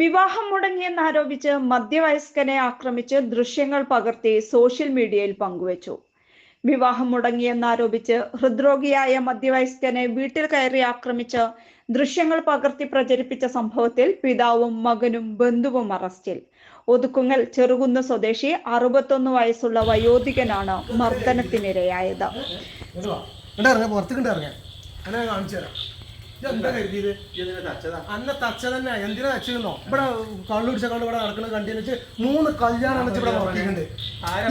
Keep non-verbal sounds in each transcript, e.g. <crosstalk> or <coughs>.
വിവാഹം മുടങ്ങിയെന്നാരോപിച്ച് മധ്യവയസ്കനെ ആക്രമിച്ച് ദൃശ്യങ്ങൾ പകർത്തി സോഷ്യൽ മീഡിയയിൽ പങ്കുവച്ചു. വിവാഹം മുടങ്ങിയെന്നാരോപിച്ച് ഹൃദ്രോഗിയായ മധ്യവയസ്കനെ വീട്ടിൽ കയറി ആക്രമിച്ച് ദൃശ്യങ്ങൾ പകർത്തി പ്രചരിപ്പിച്ച സംഭവത്തിൽ പിതാവും മകനും ബന്ധുവും അറസ്റ്റിൽ. ഒതുക്കുങ്ങൽ ചെറുകുന്ന് സ്വദേശി അറുപത്തൊന്ന് വയസ്സുള്ള വയോധികനാണ് മർദ്ദനത്തിനിരയായത്. കാണിച്ചു തരാം ഇതെന്താ കരുതിയത്? അന്ന തച്ച തന്നെ എന്തിനാ തച്ചിരുന്നോ? ഇവിടെ കള്ളു പിടിച്ച കള്ളു ഇവിടെ നടക്കുന്നത് കണ്ടു വെച്ച് മൂന്ന് കല്യാണം വെച്ച് ഇവിടെ നോക്കിയിട്ടുണ്ട്.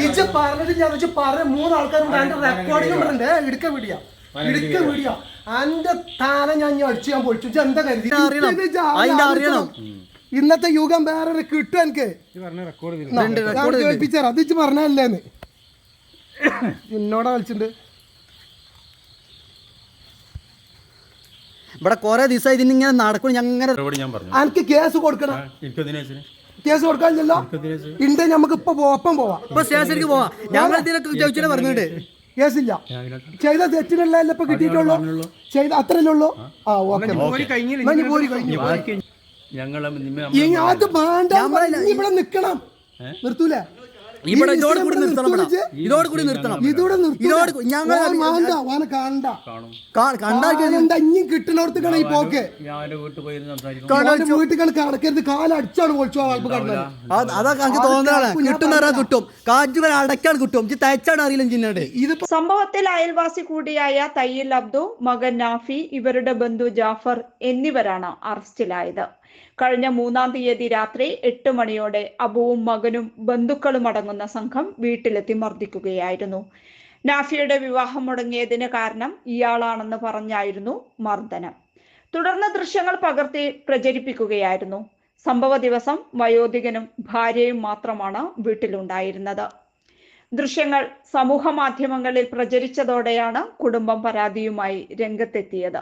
ഇജ്ജ് പറഞ്ഞിട്ട് ഞാൻ വെച്ച് പറഞ്ഞ മൂന്ന് ആൾക്കാരുണ്ട് അതിന്റെ റെക്കോർഡിംഗ് ഉണ്ട് ഇടുക്ക വീഡിയോ. ഇടുക്ക വീഡിയോ. അന്റെ താന ഞാൻ അടിച്ചു ഞാൻ പൊളിച്ചു. എന്താ കരുതി. ഇന്നത്തെ യുഗം വേറെ കിട്ടും എനിക്ക്. ഉണ്ട്, record ഉണ്ട്. കേൾപ്പിച്ചാ അത് ഇജ്ജ് പറഞ്ഞല്ലേന്ന് എന്നോടാ <coughs> കളിച്ചിട്ടുണ്ട്. ഇവിടെ കുറെ ദിവസമായി ഇതിന് ഇങ്ങനെ നടക്കണം ഞാൻ ഇങ്ങനെ മറുപടി ഞാൻ പറഞ്ഞു. എനിക്ക് കേസ് കൊടുക്കണം. കേസ് കൊടുക്കാനില്ലല്ലോ. ഉണ്ട് നമുക്ക് ഇപ്പൊ ഒപ്പം പോവാം. ഇപ്പൊ സ്റ്റേഷനിലേക്ക് പോവാം. ഞങ്ങൾ ചോദിച്ചിട്ട് പറഞ്ഞിട്ട്? കേസില്ല. ചെയ്ത തെറ്റിനുള്ള ഇപ്പൊ കിട്ടിയിട്ടുള്ളൂ? ചെയ്ത അത്രല്ലേ ഉള്ളൂ? ആ. ഓക്കെ. അത് വേണ്ട ഇവിടെ നിക്കണം നിർത്തൂലേ? ഇവിടെ ഇതോട് കൂടി നിർത്തണം. ഇതോട് കൂടി നിർത്തണം. ഇതോടെ. ഇതോട് ഞങ്ങൾ ഓൻ വേണ്ട ഓനെ കാണണ്ട. കണ്ടാക്കി എന്താ ഇനി കിട്ടുന്നവർക്കാണ് ഈ പോക്ക്? വീട്ടിൽ കടക്കരുത്. കാലടിച്ചാണ് പൊളിച്ചു അതൊക്കെ എനിക്ക് തോന്നുന്നതാണ് കിട്ടും പറയാൻ കിട്ടും. കാറ്റ് വരെ അടക്കാണ് കിട്ടും. തയ്ച്ചാണ് അറിയില്ല ചിന്നോട് ഇതിപ്പോ സംഭവത്തിൽ അയൽവാസി കൂടിയായ തയ്യിൽ അബ്ദു മകൻ നാഫി ഇവരുടെ ബന്ധു ജാഫർ എന്നിവരാണ് അറസ്റ്റിലായത്. കഴിഞ്ഞ മൂന്നാം തീയതി രാത്രി എട്ട് മണിയോടെ അബുവും മകനും ബന്ധുക്കളും അടങ്ങുന്ന സംഘം വീട്ടിലെത്തി മർദ്ദിക്കുകയായിരുന്നു. നാഫിയുടെ വിവാഹം മുടങ്ങിയതിന് കാരണം ഇയാളാണെന്ന് പറഞ്ഞായിരുന്നു മർദ്ദനം. തുടർന്ന് ദൃശ്യങ്ങൾ പകർത്തി പ്രചരിപ്പിക്കുകയായിരുന്നു. സംഭവ ദിവസം വയോധികനും ഭാര്യയും മാത്രമാണ് വീട്ടിലുണ്ടായിരുന്നത്. ദൃശ്യങ്ങൾ സമൂഹ മാധ്യമങ്ങളിൽ പ്രചരിച്ചതോടെയാണ് കുടുംബം പരാതിയുമായി രംഗത്തെത്തിയത്.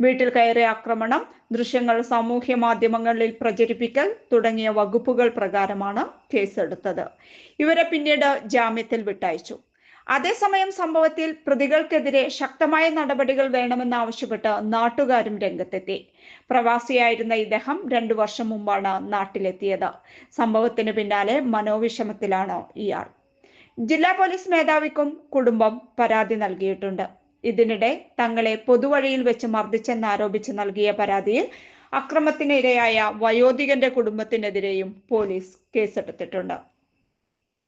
വീട്ടിൽ കയറിയ ആക്രമണം ദൃശ്യങ്ങൾ സാമൂഹ്യ മാധ്യമങ്ങളിൽ പ്രചരിപ്പിക്കൽ തുടങ്ങിയ വകുപ്പുകൾ പ്രകാരമാണ് കേസെടുത്തത്. ഇവരെ പിന്നീട് ജാമ്യത്തിൽ വിട്ടയച്ചു. അതേസമയം സംഭവത്തിൽ പ്രതികൾക്കെതിരെ ശക്തമായ നടപടികൾ വേണമെന്നാവശ്യപ്പെട്ട് നാട്ടുകാരും രംഗത്തെത്തി. പ്രവാസിയായിരുന്ന ഇദ്ദേഹം രണ്ടു വർഷം മുമ്പാണ് നാട്ടിലെത്തിയത്. സംഭവത്തിന് പിന്നാലെ മനോവിഷമത്തിലാണ് ഇയാൾ. ജില്ലാ പോലീസ് മേധാവിക്കും കുടുംബം പരാതി നൽകിയിട്ടുണ്ട്. ഇതിനിടെ തങ്ങളെ പൊതുവഴിയിൽ വെച്ച് മർദ്ദിച്ചെന്നാരോപിച്ച് നൽകിയ പരാതിയിൽ അക്രമത്തിനിരയായ വയോധികന്റെ കുടുംബത്തിനെതിരെയും പോലീസ് കേസെടുത്തിട്ടുണ്ട്.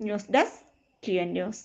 News desk T N news.